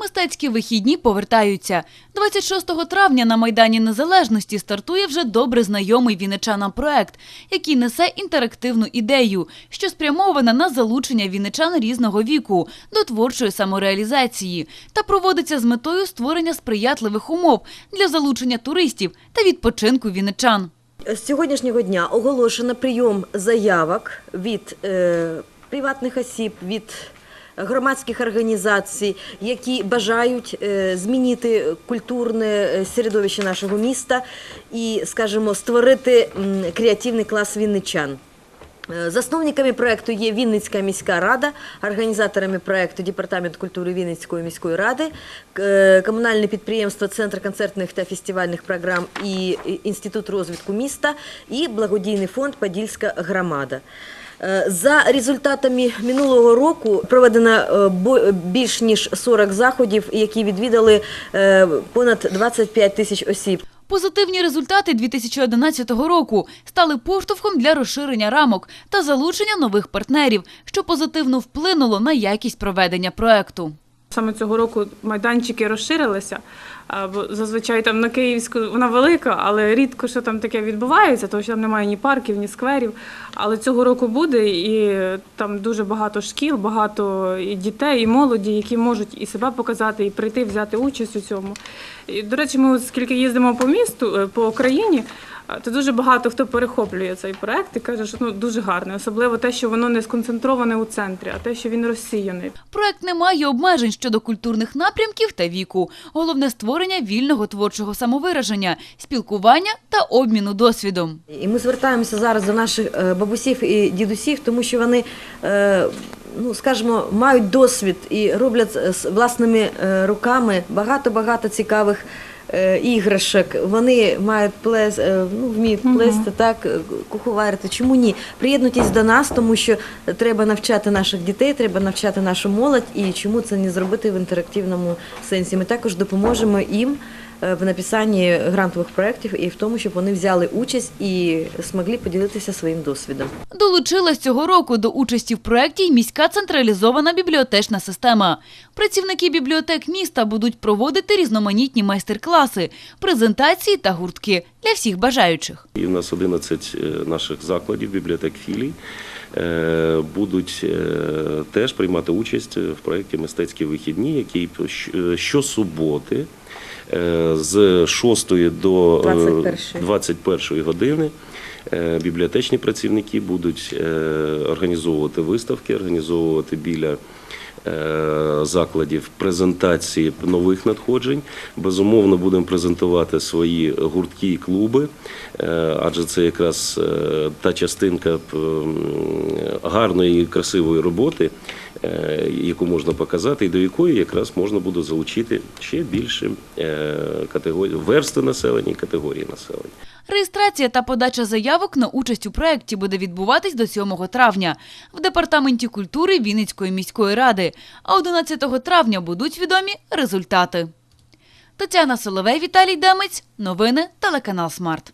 Мистецькі вихідні повертаються. 26 травня на Майдані Незалежності стартує вже добре знайомий вінничанам проект, який несе інтерактивну ідею, що спрямована на залучення вінничан різного віку до творчої самореалізації та проводиться з метою створення сприятливих умов для залучення туристів та відпочинку вінничан. З сьогоднішнього дня оголошено прийом заявок від е, приватних осіб, від громадських організацій, які бажають е, змінити культурне е, середовище нашого міста і, скажімо, створити креативний клас вінничан. Е, Засновниками проекту є Вінницька міська рада, організаторами проекту Департамент культури Вінницької міської ради, комунальне підприємство Центр концертних та фестивальних програм і Інститут розвитку міста і благодійний фонд Подільська громада. Е, За результатами минулого року проведено е, більш ніж 40 заходів, які відвідали е, понад 25 тисяч осіб. Позитивні результати 2011 року стали поштовхом для розширення рамок та залучення нових партнерів, що позитивно вплинуло на якість проведення проекту. Саме цього року майданчики розширилися. Бо зазвичай там на Київську вона велика, але рідко що там таке відбувається, тому що там немає ні парків, ні скверів. Але цього року буде, і там дуже багато шкіл, багато і дітей, і молоді, які можуть і себе показати, і прийти взяти участь у цьому. І, до речі, ми от скільки їздимо по місту, е, по країні. А, То дуже багато хто перехоплює цей проект і каже, що ну дуже гарний, особливо те, що воно не сконцентроване у центрі, а те, що він розсіяний. Проект не має обмежень щодо культурних напрямків та віку. Головне створення вільного творчого самовираження, спілкування та обміну досвідом. І ми звертаємося зараз до наших е, бабусів і дідусів, тому що вони, е, ну скажімо, мають досвід і роблять з власними е, руками багато-багато цікавих. Е, Іграшок, вони мають плес, е, ну, вміють плести, так, е, куховарити. Чому ні? Приєднуйтесь до нас, тому що треба навчати наших дітей, треба навчати нашу молодь, і чому це не зробити в інтерактивному сенсі. Ми також допоможемо їм в написанні грантових проєктів і в тому, щоб вони взяли участь і змогли поділитися своїм досвідом. Долучилась цього року до участі в проєкті й міська централізована бібліотечна система. Працівники бібліотек міста будуть проводити різноманітні майстер-класи, презентації та гуртки для всіх бажаючих. І в нас 11 е, наших закладів, бібліотек філій, е, будуть е, теж приймати участь в проєкті Мистецькі вихідні, який щосуботи з 6 до е, 21-ї. 21 години е, бібліотечні працівники будуть е, організовувати виставки, організовувати біля е, закладів презентації нових надходжень. Безумовно, будемо презентувати свої гуртки і клуби, е, адже це якраз е, та частинка гарної і красивої роботи, е, яку можна показати, і до якої якраз можна буде залучити ще більше е, категорій верстви населення і категорії населення. Реєстрація та подача заявок на участь у проєкті буде відбуватись до 7 травня в Департаменті культури Вінницької міської ради, а 11 травня будуть відомі результати. Тетяна Соловей, Віталій Демець. Новини телеканал Смарт.